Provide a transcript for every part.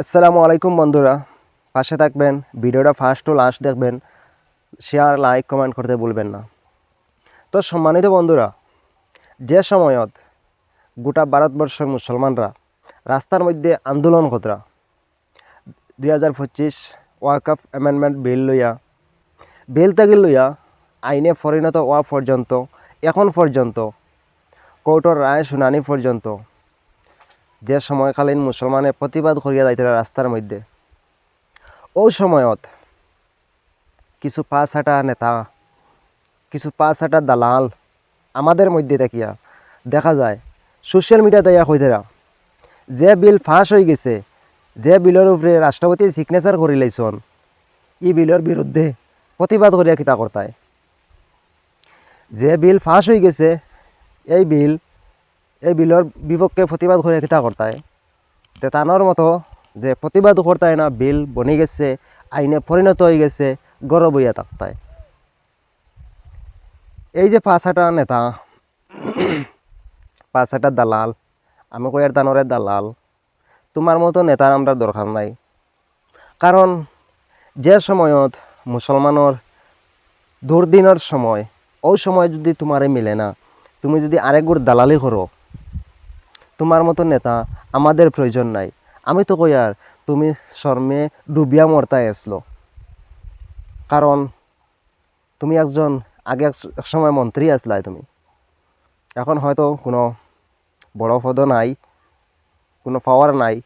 আসসালামু আলাইকুম বন্ধুরা। পাশে থাকবেন, ভিডিওটা ফার্স্ট টু লাস্ট দেখবেন। শেয়ার লাইক কমেন্ট করতে ভুলবেন না। তো সম্মানিত বন্ধুরা, যে সময়ত গোটা ভারতবর্ষের মুসলমানরা রাস্তার মধ্যে আন্দোলন কতরা দুই হাজার পঁচিশ ওয়াকাফ অ্যামেন্ডমেন্ট বিল লইয়া বিল তাগি লইয়া আইনে পরিণত হওয়া পর্যন্ত, এখন পর্যন্ত, কোর্টের রায় শুনানি পর্যন্ত যে সময়কালীন মুসলমানে প্রতিবাদ করিয়া যাইতে রাস্তার মধ্যে। ও সময়ত কিছু পাঁচ হাঁটা নেতা, কিছু পাঁচ হাঁটা দালাল আমাদের মধ্যে দেখিয়া দেখা যায় সোশ্যাল মিডিয়াতে ইয়া কইতেরা যে বিল ফাঁস হয়ে গেছে, যে বিলের উপরে রাষ্ট্রপতি সিগনেচার করি লাইছন ই বিলের বিরুদ্ধে প্রতিবাদ করিয়া কিতা করতায় যে বিল ফাঁস হয়ে গেছে, এই বিল এই বিলের বিপক্ষে প্রতিবাদ করে কিতা করতায় তে তানোর মতো যে প্রতিবাদ করতায় না বিল বনি গেছে, আইনে পরিণত হয়ে গেছে হইয়া থাকতায় এই যে পাঁচ হাটা নেতা, পাঁচ হাটা দালাল, আমি কয়ার দানরের দালাল তোমার মতো নেতার আমরা দরকার নাই। কারণ যে সময়ত মুসলমানের দুর্দিনের সময় ওই সময় যদি তোমারে মিলে না, তুমি যদি আরেকগুর দালালি করো তোমার মতো নেতা আমাদের প্রয়োজন নাই। আমি তো কই আর, তুমি শর্মে ডুবিয়া মরতায় আসলো। কারণ তুমি একজন, আগে এক সময় মন্ত্রী আসলাই তুমি। এখন হয়তো কোনো বড় পদ নাই, কোনো পাওয়ার নাই।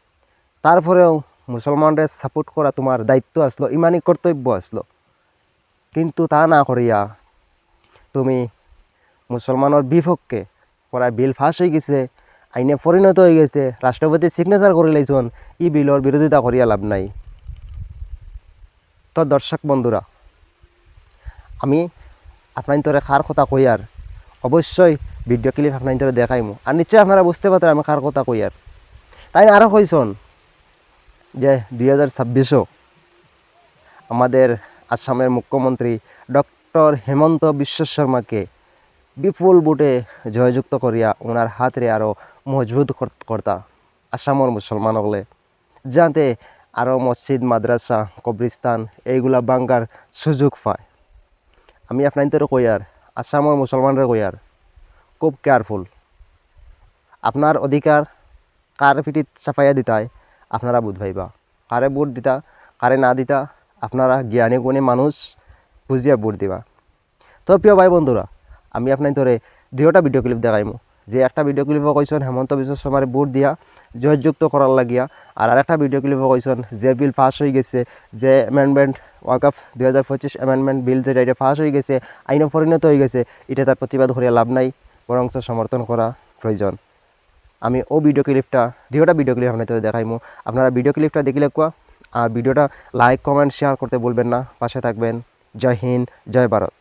তারপরেও মুসলমানদের সাপোর্ট করা তোমার দায়িত্ব আসলো ইমানই কর্তব্য আসলো। কিন্তু তা না করিয়া তুমি মুসলমানের বিপক্ষে পড়া বিল ফাঁস হয়ে গেছে। আইনে পরিণত হয়ে গেছে। রাষ্ট্রপতি সিগনেচার করে লাইছন। ই বিলর বিরোধিতা করিয়া লাভ নাই। তো দর্শক বন্ধুরা, আমি আপনার তোরে কার কথা কই আর? অবশ্যই ভিডিও ক্লিপ আপনার তোরে দেখাইমু আর নিশ্চয়ই আপনারা বুঝতে পারেন আমি কার কথা কই আর। তাই আরও কইছন যে দুই হাজার ছাব্বিশও আমাদের আসামের মুখ্যমন্ত্রী ডক্টর হেমন্ত বিশ্ব শর্মাকে বিপুল বুটে জয়যুক্ত করিয়া ওনার হাতরে আরও মজবুত কর- কর্তা আসামর মুসলমান হলে যাতে আরও মসজিদ মাদ্রাসা কবরিস্তান এইগুলা বাঙ্গার সুযোগ পায়। আমি আপনার তো কইয়ার আসামর মুসলমানরা কইয়ার খুব কেয়ারফুল আপনার অধিকার কার পিঠিত চাপাইয়া দিতায় আপনারা বুধ ভাইবা কারে বুট দিতা কারে না দিতা আপনারা জ্ঞানী গুণী মানুষ বুঝিয়া বুট দিবা। তো প্রিয় ভাই বন্ধুরা আমি আপনার তোরে দুইটা ভিডিও ক্লিপ দেখাইমু। যে একটা ভিডিও ক্লিপও কইসন হেমন্ত বিশ্ব শর্মার ভোট দিয়া, জয়যুক্ত করার লাগিয়া। আর আরেকটা ভিডিও ক্লিপও কইসন যে বিল পাস হয়ে গেছে, যে অ্যামেন্ডমেন্ট ওয়াকআপ দুই হাজার পঁচিশ অ্যামেন্ডমেন্ট বিল যেটা এটা পাস হয়ে গেছে আইনে পরিণত হয়ে গেছে এটা তার প্রতিবাদ করিয়া লাভ নাই বরং সমর্থন করা প্রয়োজন আমি ও ভিডিও ক্লিপটা দুইটা ভিডিও ক্লিপ আপনাদের দেখাইমু আপনারা ভিডিও ক্লিপটা দেখলে কোয়া আর ভিডিওটা লাইক কমেন্ট শেয়ার করতে বলবেন না, পাশে থাকবেন। জয় হিন্দ, জয় ভারত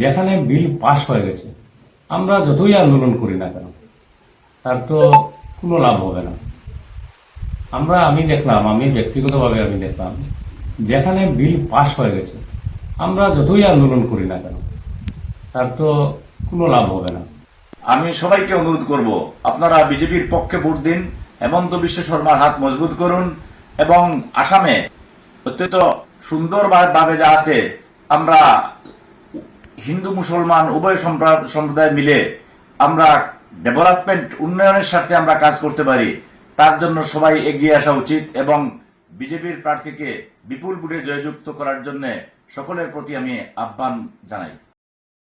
যেখানে বিল পাস হয়ে গেছে আমরা যতই আন্দোলন করি না কেন, তার তো কোনো লাভ হবে না। আমরা, আমি দেখলাম, আমি ব্যক্তিগতভাবে আমি দেখলাম, যেখানে বিল পাস হয়ে গেছে, আমরা যতই আন্দোলন করি না কেন, তার তো কোনো লাভ হবে না। আমি সবাইকে অনুরোধ করব, আপনারা বিজেপির পক্ষে ভোট দিন, হেমন্ত বিশ্ব শর্মার হাত মজবুত করুন, এবং আসামে অত্যন্ত সুন্দরভাবে যাতে আমরা হিন্দু, মুসলমান, উভয় সম্প্রা- সম্প্রদায় মিলে আমরা ডেভেলপমেন্ট উন্নয়নের সাথে আমরা কাজ করতে পারি, তার জন্য সবাই এগিয়ে আসা উচিত এবং বিজেপির প্রার্থীকে বিপুল ভোটে জয়যুক্ত করার জন্য সকলের প্রতি আমি আহ্বান জানাই।